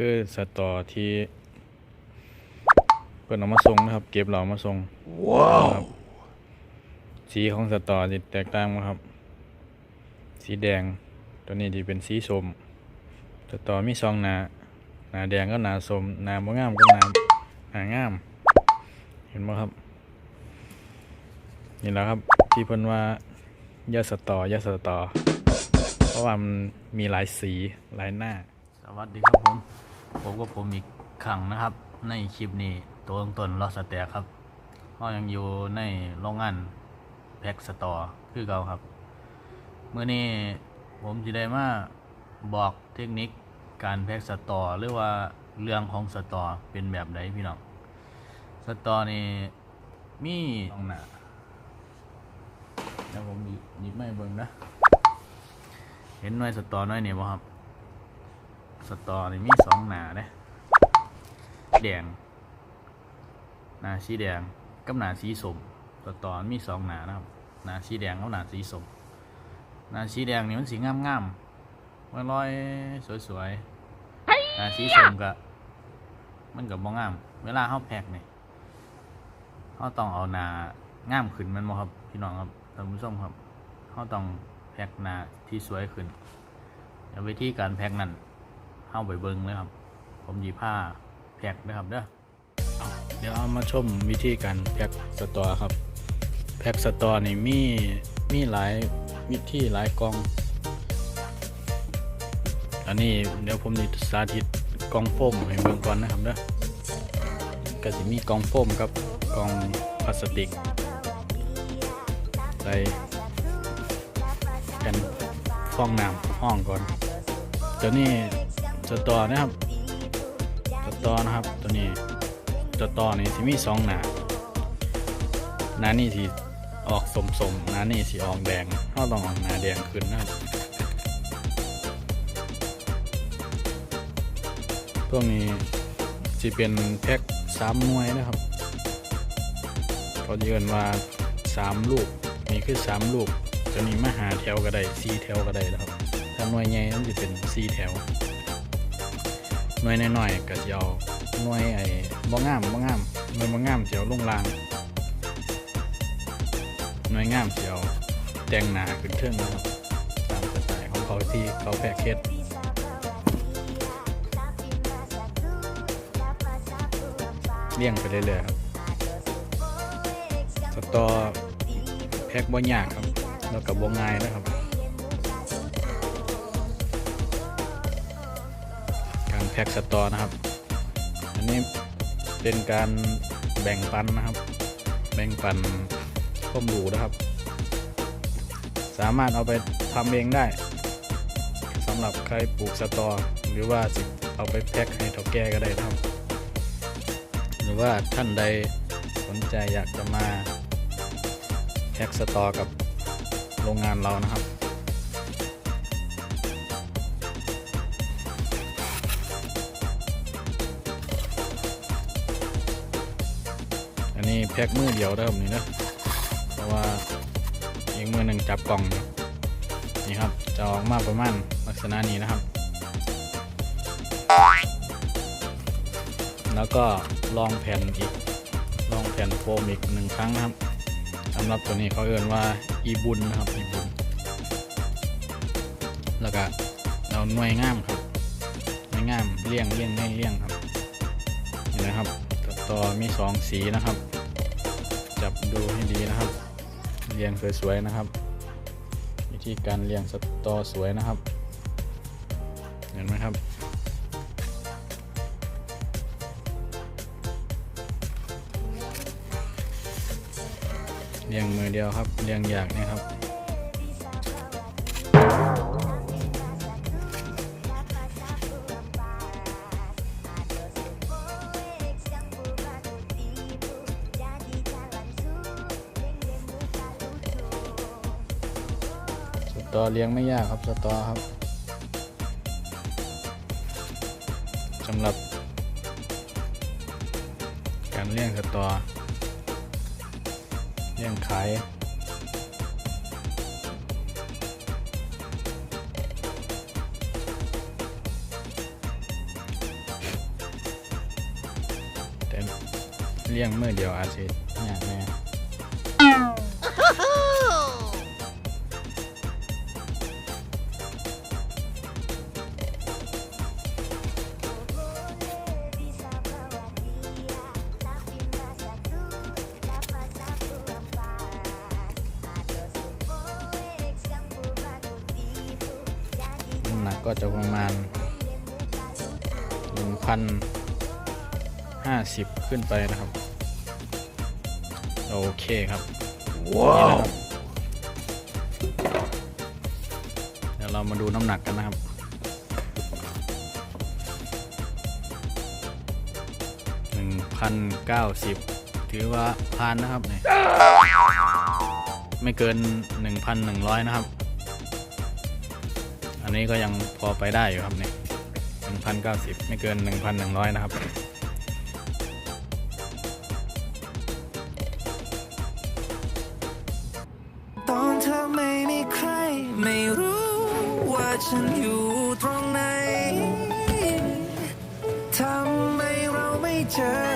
คือสตอที่เพิ่นเอามาส่งนะครับ เก็บเรามาส่งว้าวสีของสตอจะแตกต่างกันครับ สีแดงตัวนี้ที่เป็นสีส้มสตอมีสองหนาหนาแดงก็หนาส้มหนาบ่งามก็หนาหนางาม เห็นไหมครับ นี่แหละครับที่เพิ่นว่ายาสตอยาสตอ เพราะว่ามันมีหลายสีหลายหน้า สวัสดีครับผม ผมกับผมอีกครั้งนะครับ ในคลิปนี้ตัวต้นลอสแตกครับเรายังอยู่ในโรงงานแพ็กสตอคือเก่าครับเมื่อนี้ผมจะได้มาบอกเทคนิคการแพ็กสตอหรือว่าเรื่องของสตอเป็นแบบไหนพี่น้องสตอนี่มีตองหน้าแล้วผมหยิบไม่เบิ่งนะ เห็นหน่วยสตอน้อยเนี่ยบ่ครับ สตอนี่มีสองหนาเด้แดง หนาสีแดงกับหนาสีสมสตอมันมีสองหนานะครับหนาสีแดงกับหนาสีสมหนาสีแดงนี่มันสีงามงามๆลอยสวยๆหนาสีสมก็มันกับบ่งาม เวลาเขาแพ็กนี่เขาต้องเอาหนางามขึ้นมันบ่ครับพี่น้องครับท่านผู้ชมครับเขาต้องแพ็กหนาที่สวยขึ้นแล้ววิธีการแพ็กนั้น เข้าไปเบิ้งเลยครับ ผมหยีผ้าแพ็กนะครับเด้อเดี๋ยวเอามาชมวิธีการแพ็กสตอครับ แพ็กสตอนี่มีมีหลายวิธีหลายกล่อง อันนี้เดี๋ยวผมจะสาธิตกล่องโฟมให้เบิ่งก่อนนะครับเด้อก็จะมีกล่องโฟมกับกล่องพลาสติกใส่แผ่นฟองน้ำห้องก่อน ตัวนี้ สตอนะครับสตอนะครับตัวนี้สตอนี่สิมีสองหนาหนานี่สิออกสมสมหนานี่สิออกแดงเราต้องออกหนาแดงขึ้นนะครับพวกนี้จะเป็นแพ็คสามหน่วยนะครับเขาเยือนว่าสามลูกนี่คือสามลูกตัวนี้มหาแถวก็ได้สี่แถวก็ได้นะครับถ้าหน่วยใหญ่มันจะเป็นสี่แถว หน่วยน้อยๆก็จะเอาหน่วยไอ้บ่งามบ่งามหน่วยบ่งามจะเอาลงล่างหน่วยงามจะเอาแต่งหนาขึ้นเทิงนะครับตามสไตล์ของเขาที่เขาแพ็กเกจเลี่ยงไปเรื่อยๆครับสตอแพ็กบ่ยากครับ แล้วกับบ่ง่ายนะครับ แพ็กสตอนะครับ อันนี้เป็นการแบ่งปันนะครับ แบ่งปันข้อมูลนะครับ สามารถเอาไปทำเองได้สำหรับใครปลูกสตอ หรือว่าสิเอาไปแพ็กให้เท่าแก่ก็ได้นะครับ หรือว่าท่านใดสนใจอยากจะมาแพ็กสตอกับโรงงานเรานะครับ แพ็กมือเดียวเริ่มนี่นะเพราะว่าอีกมือหนึ่งจับกล่องนี่ครับจะออกมาประมาณลักษณะนี้นะครับ แล้วก็ลองแผ่นอีกลองแผ่นโฟมอีกหนึ่งครั้งนะครับสำหรับตัวนี้เขาเอ่นว่าอีบุญนะครับอีบุญแล้วก็เราหน่วยง่ามครับหน่วยง่ามเลี่ยงเลี่ยงไม่เลี่ยงครับเห็นไหมครับต่อมีสองสีนะครับ จับดูให้ดีนะครับ เรียงสวยๆนะครับวิธีการเรียงสตอสวยนะครับ เห็นไหมครับเรียงมือเดียวครับเรียงอยากนี่ครับ ตอเลี้ยงไม่ยากครับสตอครับสำหรับ การเลี้ยงสตอเลี้ยงขายเลี้ยงเมื่อเดียวอาทิตย์ กก็จะประมาณ 1,050 ขึ้นไปนะครับ โอเคครับว้าวเดี๋ยวเรามาดูน้ำหนักกันนะครับ1,090ถือว่าผ่านนะครับเนี่ยไม่เกิน1,100นะครับ อันนี้ก็ยังพอไปได้อยู่ครับเนี่ย1,090ไม่เกิน1,100นะครับตอนเธอไม่มีใคร ไม่รู้ว่าฉันอยู่ตรงไหนทำไมเราไม่เจอ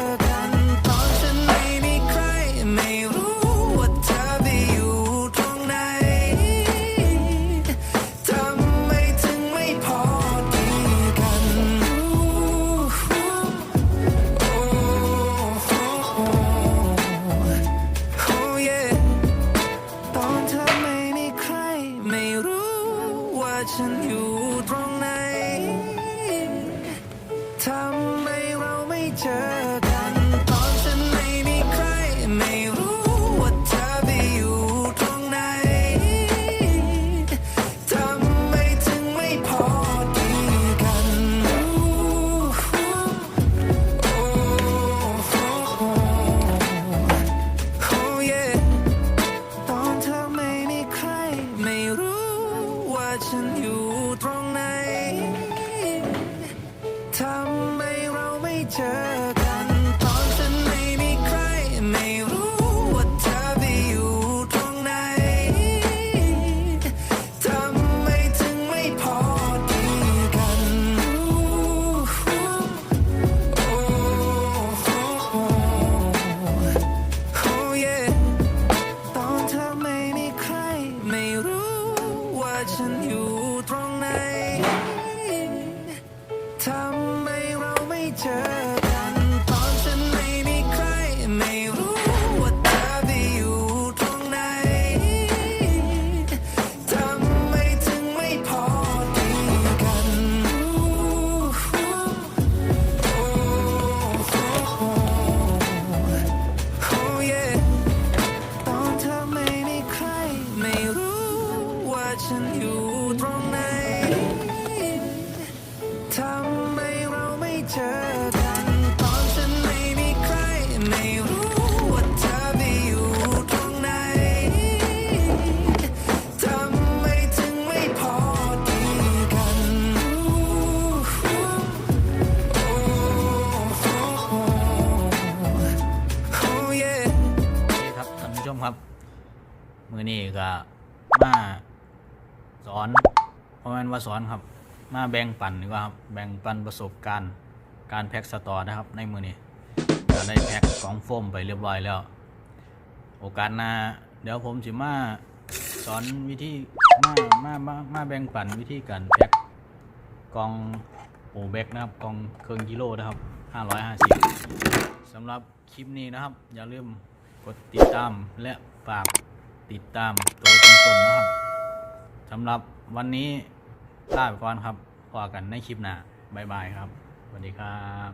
มือนี้ก็มาสอนเพราะมันว่าสอนครับ มาแบ่งปันดีกว่าครับแบ่งปันประสบการณ์การแพ็กสตอร์นะครับ ในมือนี้ก็ได้แพ็กกล่องโฟมไปเรียบร้อยแล้ว โอกาสหน้าเดี๋ยวผมสิมาสอนวิธีมามามามาแบ่งปันวิธีการแพ็กกล่องโอเบกนะครับกล่องเครื่องกิโลนะครับ550สำหรับคลิปนี้นะครับ อย่าลืมกดติดตามและฝาก ติดตามตัวตนๆนะครับสำหรับวันนี้ลาไปก่อนครับพอกันในคลิปหน้าบ๊ายบายครับสวัสดีครับ